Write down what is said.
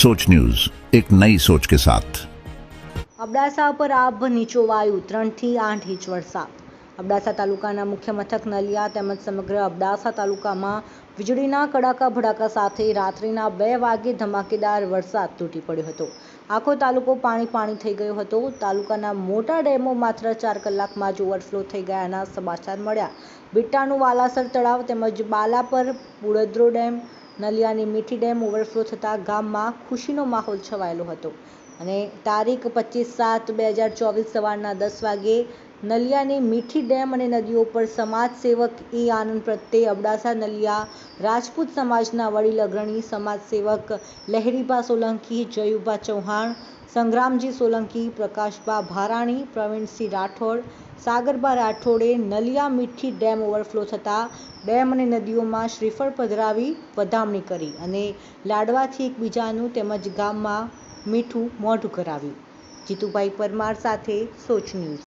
સોચ news એક નઈ સોચ કે સાથ અબડાસા પર આભ નીચો વાયુ ત્રણથી આઠ ઇંચ વરસાદ અબડાસા તાલુકાના મુખ્ય મથક નલિયા તેમજ સમગ્ર અબડાસા તાલુકામાં વીજળીના કડાકા ભડાકા સાથે રાત્રિના બે વાગે ધમાકેદાર વરસાદ તૂટી પડ્યો હતો. આખો તાલુકો પાણી પાણી થઈ ગયો હતો. તાલુકાના મોટા ડેમો માત્ર ચાર કલાકમાં જ ઓવરફ્લો થઈ ગયાના સમાચાર મળ્યા. બીટાનું વાલાસર તળાવ તેમજ બાલા પર પુળદ્રો ડેમ નલિયાની મીઠી ડેમ ઓવરફ્લો થતાં ગામમાં ખુશીનો માહોલ છવાયેલો હતો. અને તારીખ પચીસ સાત બે હજાર ચોવીસ સવારના દસ વાગે નલિયાની મીઠી ડેમ અને નદીઓ પર સમાજ સેવક એ આનંદ પ્રત્યે અબડાસા નલિયા રાજપૂત સમાજના વડીલ અગ્રણી સમાજ સેવક લહેરીબા સોલંકી, જયુભા ચૌહાણ, સંગ્રામજી સોલંકી પ્રકાશભા ભારાણી, પ્રવીણસિંહ રાઠોડ, સાગરબા રાઠોડે નલિયા મીઠી ડેમ ઓવરફ્લો થતાં ડેમ અને નદીઓમાં શ્રીફળ પધરાવી વધામણી કરી અને લાડવાથી એકબીજાનું તેમજ ગામમાં મીઠું મોઢું કરાવ્યું. જીતુભાઈ પરમાર સાથે સોચ ન્યૂઝ.